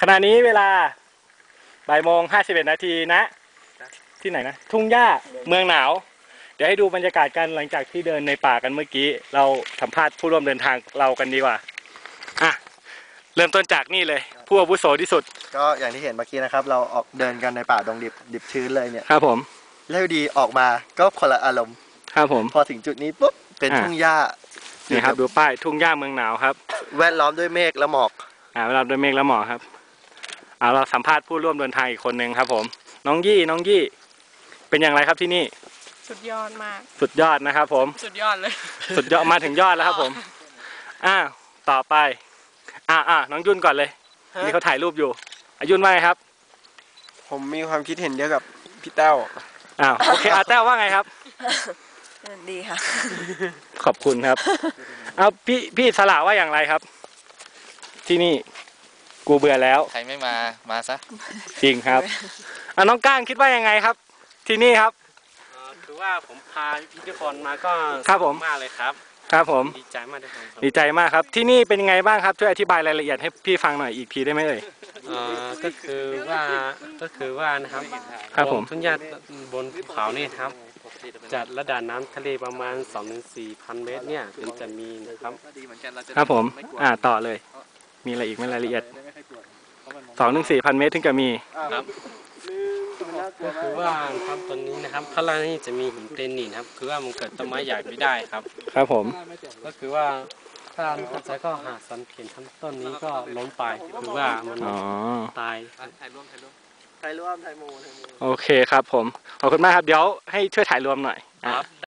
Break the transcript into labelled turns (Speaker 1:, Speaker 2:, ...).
Speaker 1: ขณะนี้เวลาบ่ายโมงห้าสิบเอ็ดนาทีนะ ที่ไหนนะ ทุ่งหญ้าเมืองหนาว เดี๋ยวให้ดูบรรยากาศกันหลังจากที่เดินในป่ากันเมื่อกี้ เราสัมภาษณ์ผู้ร่วมเดินทางเรากันดีกว่าอะเริ่มต้นจากนี่เลย ผู้อาวุโสที่สุด
Speaker 2: ก็อย่างที่เห็นเมื่อกี้นะครับ เราออกเดินกันในป่าดงดิบดิบชื้นเลยเนี่ย
Speaker 1: ครับผม
Speaker 2: แล้วอยู่ดีออกมาก็คนละอารมณ์
Speaker 1: ครับผม
Speaker 2: พอถึงจุดนี้ปุ๊บเป็น
Speaker 1: อ่า
Speaker 2: ทุ่งหญ้า
Speaker 1: นี่ครับดูป้ายทุ่งหญ้าเมืองหนาวครับ
Speaker 2: แวดล้อมด้วยเมฆและหมอก
Speaker 1: อ่าเวลาโดยเมฆและหมอกครับ เอาเราสัมภาษณ์ผู้ร่วมเดินทางอีกคนหนึ่งครับ ผม น้องยี่น้องยี่ เป็นอย่างไรครับที่นี่
Speaker 3: สุดยอดมาก
Speaker 1: สุดยอดนะครับ ผม
Speaker 3: สุดยอดเลย
Speaker 1: สุดยอดมาถึงยอดแล้วครับ ผมอ่าต่อไป อ่าอ่าน้องยุ่นก่อนเลยนี่เขาถ่ายรูปอยู่อายุนว่าไงครับ
Speaker 4: ผมมีความคิดเห็นเดียวกับพี่เต้า
Speaker 1: อ้าวโอเคอาแต้วว่าไงครับ
Speaker 5: ดีค่ะ
Speaker 1: ขอบคุณครับ เอาพี่พี่สละว่าอย่างไรครับ ที่นี่ กูเบื่อแล้ว
Speaker 6: ใครไม่มามาซะ
Speaker 1: จริงครับอะน้องก้างคิดว่ายังไงครับ ที่นี่ครับ
Speaker 7: คือว่าผมพาพิธีกรมาก็
Speaker 1: ครับผม
Speaker 7: สนุกมากเลยครับ
Speaker 1: ครับผม
Speaker 7: ดีใจมากเลยครับ
Speaker 1: ดีใจมากครับ ที่นี่เป็นยังไงบ้างครับช่วยอธิบายรายละเอียดให้พี่ฟังหน่อยอีกทีได้ไหมเอ่ย
Speaker 7: เอ่อก็คือว่าก็คือว่านะครับ
Speaker 1: ครับผม
Speaker 7: ทุ่งหญ้าบนภูเขานี่ครับ จัดระดับน้ำทะเลประมาณ2-4พันเมตรเนี่ยถึงจะมีนะครับ
Speaker 1: ครับผม อ่าต่อเลย มีอะไรอีกไหมรายละเอียด สองถึงสี่พันเมตรถึงจะมี
Speaker 7: ก็คือว่าครับตอนนี้นะครับข้างล่างนี่จะมีหินเตนนินครับ คือว่ามันเกิดต้นไม้ใหญ่ไม่ได้ครับ
Speaker 1: ครับผม
Speaker 7: ก็คือว่าถ้าเราเข้าใจก็หาสันเขียนทั้งต้นนี้ก็ล้มไปคือว่ามัน
Speaker 1: อ๋อ
Speaker 7: ตาย
Speaker 2: ถ่ายร่วมถ่ายโมถ่ายโม
Speaker 1: โอเคครับผมขอบคุณมากครับเดี๋ยวให้ช่วยถ่ายรวมหน่อยอะ